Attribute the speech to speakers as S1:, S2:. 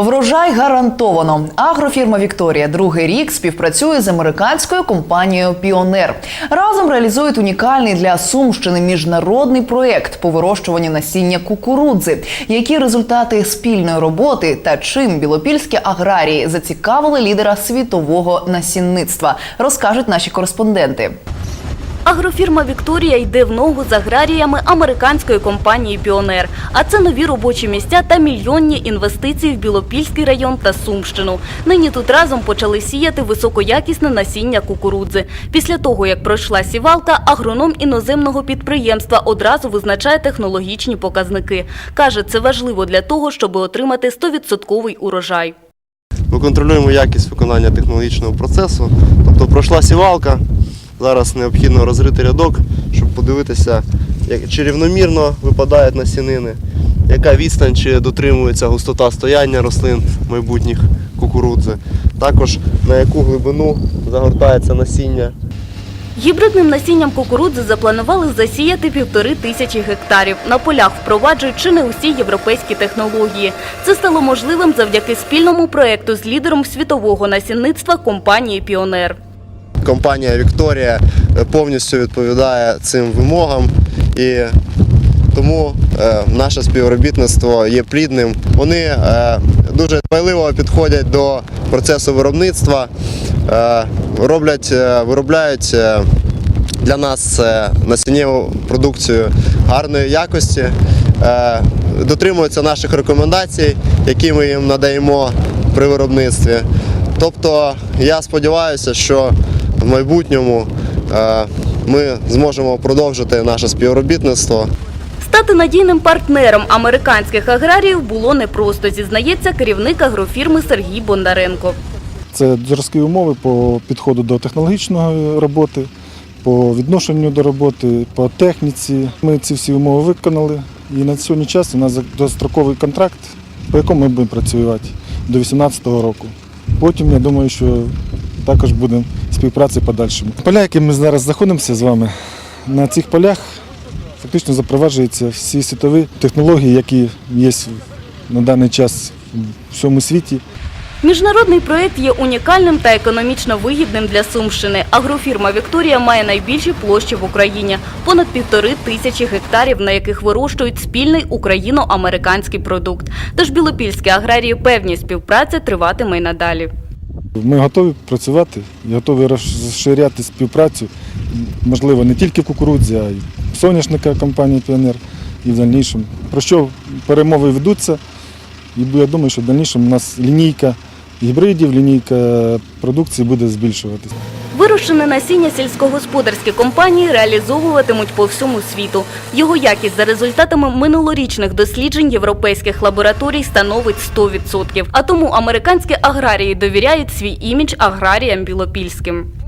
S1: Врожай гарантовано. Агрофірма Вікторія другий рік співпрацює з американською компанією Піонер. Разом реалізують унікальний для Сумщини міжнародний проєкт по вирощуванню насіння кукурудзи. Які результати спільної роботи та чим білопільські аграрії зацікавили лідера світового насінництва, розкажуть наші кореспонденти.
S2: Агрофірма Вікторія йде в ногу з аграріями американської компанії Піонер. А це нові робочі місця та мільйонні інвестиції в Білопільський район та Сумщину. Нині тут разом почали сіяти високоякісне насіння кукурудзи. Після того, як пройшла сівалка, агроном іноземного підприємства одразу визначає технологічні показники. Каже, це важливо для того, щоб отримати 100% урожай.
S3: Ми контролюємо якість виконання технологічного процесу. Тобто пройшла сівалка. Зараз необхідно розрити рядок, щоб подивитися, чи рівномірно випадають насінини, яка відстань, чи дотримується густота стояння рослин майбутніх кукурудзи. Також на яку глибину загортається насіння.
S2: Гібридним насінням кукурудзи запланували засіяти півтори тисячі гектарів. На полях впроваджують чи не усі європейські технології. Це стало можливим завдяки спільному проекту з лідером світового насінництва компанії Піонер.
S3: Компанія Вікторія е, повністю відповідає цим вимогам і тому е, наше співробітництво є плідним. Вони е, дуже дбайливо підходять до процесу виробництва, роблять, виробляють для нас насіннєву продукцію гарної якості, дотримуються наших рекомендацій, які ми їм надаємо при виробництві. Тобто я сподіваюся, що в майбутньому е, ми зможемо продовжити наше співробітництво.
S2: Стати надійним партнером американських аграріїв було непросто, зізнається керівник агрофірми Сергій Бондаренко.
S4: Це жорсткі умови по підходу до технологічної роботи, по відношенню до роботи, по техніці. Ми ці всі умови виконали. І на сьогодні час у нас достроковий контракт, по якому ми будемо працювати до 2018 року. Потім я думаю, що також буде співпраця подальшому. Поля, які ми зараз знаходимося з вами, на цих полях фактично запроваджуються всі світові технології, які є на даний час в всьому світі.
S2: Міжнародний проєкт є унікальним та економічно вигідним для Сумщини. Агрофірма Вікторія має найбільші площі в Україні – понад півтори тисячі гектарів, на яких вирощують спільний україно-американський продукт. Тож білопільські аграрії певні співпраця триватиме й надалі.
S4: Ми готові працювати готові розширяти співпрацю, можливо, не тільки в кукурудзі, а й соняшника компанії Піонер і в дальнішому. Про що перемови ведуться, і я думаю, що в дальнішому у нас лінійка гібридів, лінійка продукції буде збільшуватися.
S2: Вирощене насіння сільськогосподарські компанії реалізовуватимуть по всьому світу. Його якість за результатами минулорічних досліджень європейських лабораторій становить 100%. А тому американські аграрії довіряють свій імідж аграріям білопільським.